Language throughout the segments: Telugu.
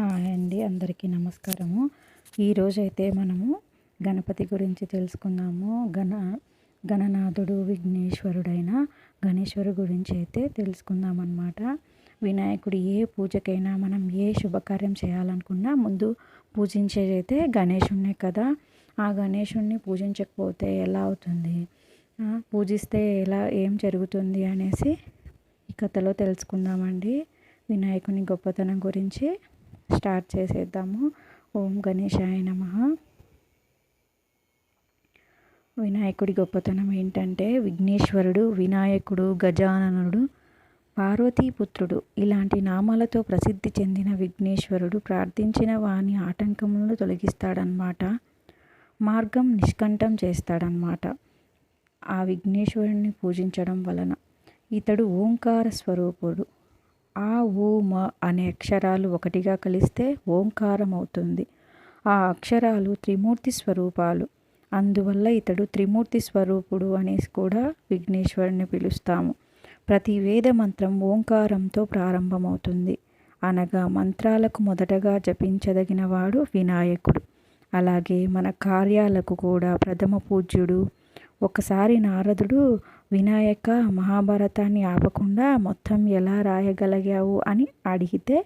హాయ్ అండి అందరికీ నమస్కారము. ఈరోజైతే మనము గణపతి గురించి తెలుసుకుందాము. గణ గణనాథుడు విఘ్నేశ్వరుడైన గణేశ్వరు గురించి అయితే తెలుసుకుందాం వినాయకుడు ఏ పూజకైనా మనం ఏ శుభకార్యం చేయాలనుకున్నా ముందు పూజించేదైతే గణేశుణ్ణే కదా. ఆ గణేశుణ్ణి పూజించకపోతే ఎలా అవుతుంది? పూజిస్తే ఎలా ఏం జరుగుతుంది అనేసి ఈ కథలో తెలుసుకుందామండి. వినాయకుని గొప్పతనం గురించి స్టార్ట్ చేసేద్దాము. ఓం గణేశాయ నమ. వినాయకుడి గొప్పతనం ఏంటంటే విఘ్నేశ్వరుడు వినాయకుడు గజాననుడు పార్వతీపుత్రుడు. ఇలాంటి నామాలతో ప్రసిద్ధి చెందిన విఘ్నేశ్వరుడు ప్రార్థించిన వాని ఆటంకములను తొలగిస్తాడనమాట మార్గం నిష్కంఠం చేస్తాడనమాట ఆ విఘ్నేశ్వరుని పూజించడం వలన ఇతడు ఓంకార స్వరూపుడు. ఆ ఊ మ అనే అక్షరాలు ఒకటిగా కలిస్తే ఓంకారం అవుతుంది. ఆ అక్షరాలు త్రిమూర్తి స్వరూపాలు. అందువల్ల ఇతడు త్రిమూర్తి స్వరూపుడు అనేసి కూడా విఘ్నేశ్వరుని పిలుస్తాము. ప్రతి వేద మంత్రం ఓంకారంతో ప్రారంభమవుతుంది. అనగా మంత్రాలకు మొదటగా జపించదగిన వాడు వినాయకుడు. అలాగే మన కార్యాలకు కూడా ప్రథమ పూజ్యుడు ఒకసారి నారదుడు వినాయక మహాభారతాన్ని ఆపకుండా మొత్తం ఎలా రాయగలిగావు అని అడిగితే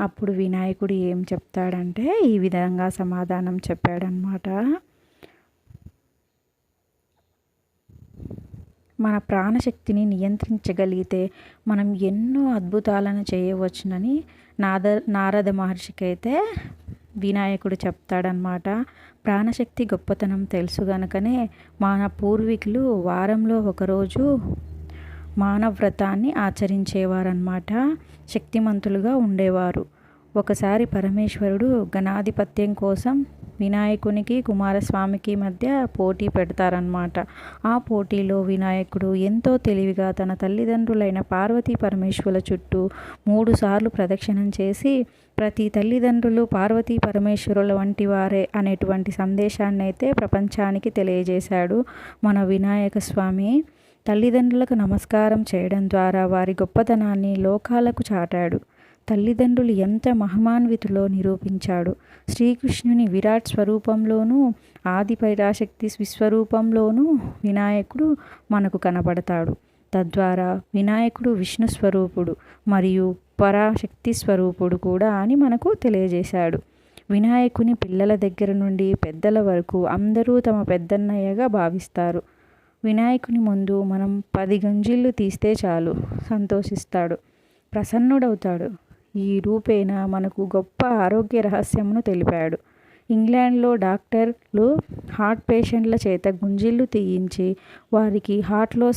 అప్పుడు వినాయకుడు ఏం చెప్తాడంటే ఈ విధంగా సమాధానం చెప్పాడనమాట మన ప్రాణశక్తిని నియంత్రించగలిగితే మనం ఎన్నో అద్భుతాలను చేయవచ్చునని నాద నారద మహర్షికి అయితే వినాయకుడు చెప్తాడనమాట ప్రాణశక్తి గొప్పతనం తెలుసు గనుకనే మన పూర్వీకులు వారంలో ఒకరోజు మానవ్రతాన్ని ఆచరించేవారన్నమాట. శక్తిమంతులుగా ఉండేవారు. ఒకసారి పరమేశ్వరుడు గణాధిపత్యం కోసం వినాయకునికి కుమారస్వామికి మధ్య పోటీ పెడతారనమాట ఆ పోటీలో వినాయకుడు ఎంతో తెలివిగా తన తల్లిదండ్రులైన పార్వతీ పరమేశ్వరుల చుట్టూ మూడుసార్లు ప్రదక్షిణం చేసి ప్రతి తల్లిదండ్రులు పార్వతీ పరమేశ్వరుల వంటి వారే అనేటువంటి సందేశాన్ని అయితే ప్రపంచానికి తెలియజేశాడు. మన వినాయక స్వామి తల్లిదండ్రులకు నమస్కారం చేయడం ద్వారా వారి గొప్పతనాన్ని లోకాలకు చాటాడు. తల్లిదండ్రులు ఎంత మహిమాన్వితులో నిరూపించాడు. శ్రీకృష్ణుని విరాట్ స్వరూపంలోనూ ఆది పరాశక్తి విశ్వరూపంలోనూ వినాయకుడు మనకు కనబడతాడు తద్వారా వినాయకుడు విష్ణు స్వరూపుడు మరియు పరాశక్తి స్వరూపుడు కూడా అని మనకు తెలియజేశాడు. వినాయకుని పిల్లల దగ్గర నుండి పెద్దల వరకు అందరూ తమ పెద్దన్నయ్యగా భావిస్తారు. వినాయకుని ముందు మనం పది గంజిళ్ళు తీస్తే చాలు సంతోషిస్తాడు. ప్రసన్నుడవుతాడు. ఈ రూపేణ మనకు గొప్ప ఆరోగ్య రహస్యమును తెలిపాడు. ఇంగ్లాండ్లో డాక్టర్లు హార్ట్ పేషెంట్ల చేత గుంజిళ్ళు తీయించి వారికి హార్ట్లో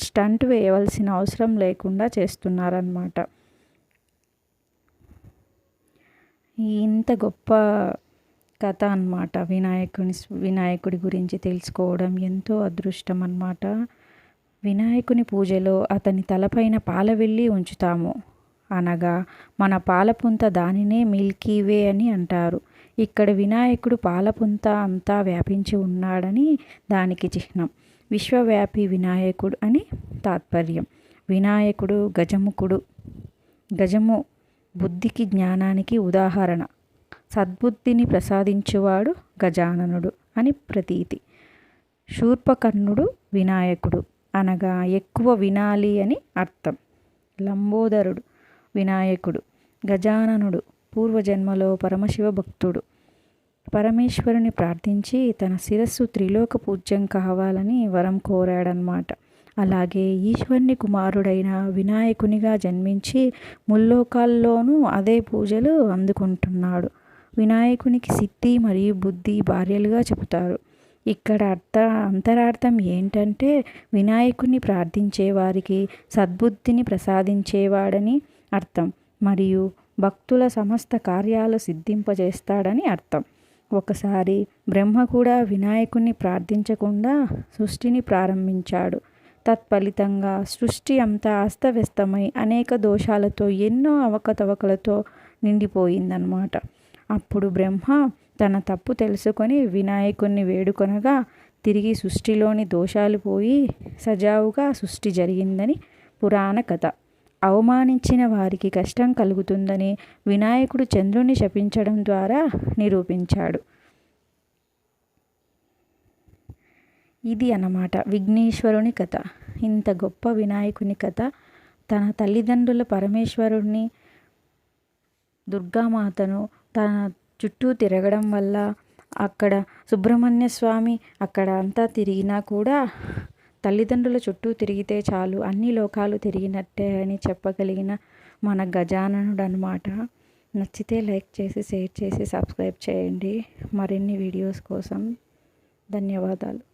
స్టంట్ వేయవలసిన అవసరం లేకుండా చేస్తున్నారన్నమాట. ఇంత గొప్ప కథ అన్నమాట వినాయకుని వినాయకుడి గురించి తెలుసుకోవడం ఎంతో అదృష్టం అన్నమాట వినాయకుని పూజలో అతని తలపైన పాలవెల్లి ఉంచుతాము. అనగా మన పాలపుంత దానినే మిల్కీ వే అని అంటారు. ఇక్కడ వినాయకుడు పాలపుంత అంతా వ్యాపించి ఉన్నాడని దానికి చిహ్నం. విశ్వవ్యాపి వినాయకుడు అని తాత్పర్యం. వినాయకుడు గజముఖుడు గజము బుద్ధికి జ్ఞానానికి ఉదాహరణ. సద్బుద్ధిని ప్రసాదించువాడు గజాననుడు అని ప్రతీతి. శూర్పకర్ణుడు వినాయకుడు అనగా ఎక్కువ వినాలి అని అర్థం. లంబోదరుడు. వినాయకుడు గజాననుడు పూర్వజన్మలో పరమశివ భక్తుడు పరమేశ్వరుని ప్రార్థించి తన శిరస్సు త్రిలోక పూజ్యం కావాలని వరం కోరాడనమాట అలాగే ఈశ్వరుని కుమారుడైన వినాయకునిగా జన్మించి ముల్లోకాల్లోనూ అదే పూజలు అందుకుంటున్నాడు. వినాయకునికి సిద్ధి మరియు బుద్ధి భార్యలుగా చెబుతారు. ఇక్కడ అర్థ అంతరార్థం ఏంటంటే వినాయకుని ప్రార్థించే వారికి సద్బుద్ధిని ప్రసాదించేవాడని అర్థం. మరియు భక్తుల సమస్త కార్యాలు సిద్ధింపజేస్తాడని అర్థం. ఒకసారి బ్రహ్మ కూడా వినాయకుణ్ణి ప్రార్థించకుండా సృష్టిని ప్రారంభించాడు. తత్ఫలితంగా సృష్టి అంతా అస్తవ్యస్తమై అనేక దోషాలతో ఎన్నో అవకతవకలతో నిండిపోయిందన్నమాట. అప్పుడు బ్రహ్మ తన తప్పు తెలుసుకొని వినాయకుణ్ణి వేడుకొనగా తిరిగి సృష్టిలోని దోషాలు పోయి సజావుగా సృష్టి జరిగిందని పురాణ కథ అవమానించిన వారికి కష్టం కలుగుతుందని వినాయకుడు చంద్రుని శపించడం ద్వారా నిరూపించాడు. ఇది అన్నమాట విఘ్నేశ్వరుని కథ. ఇంత గొప్ప వినాయకుని కథ. తన తల్లిదండ్రుల పరమేశ్వరుణ్ణి దుర్గామాతను తన చుట్టూ తిరగడం వల్ల అక్కడ సుబ్రహ్మణ్య స్వామి అక్కడ అంతా తిరిగినా కూడా తల్లిదండ్రుల చుట్టూ తిరిగితే చాలు. అన్ని లోకాలు తిరిగినట్టే అని చెప్పగలిగిన మన గజాననుడు అనమాట నచ్చితే లైక్ చేసి షేర్ చేసి సబ్స్క్రైబ్ చేయండి. మరిన్ని వీడియోస్ కోసం ధన్యవాదాలు.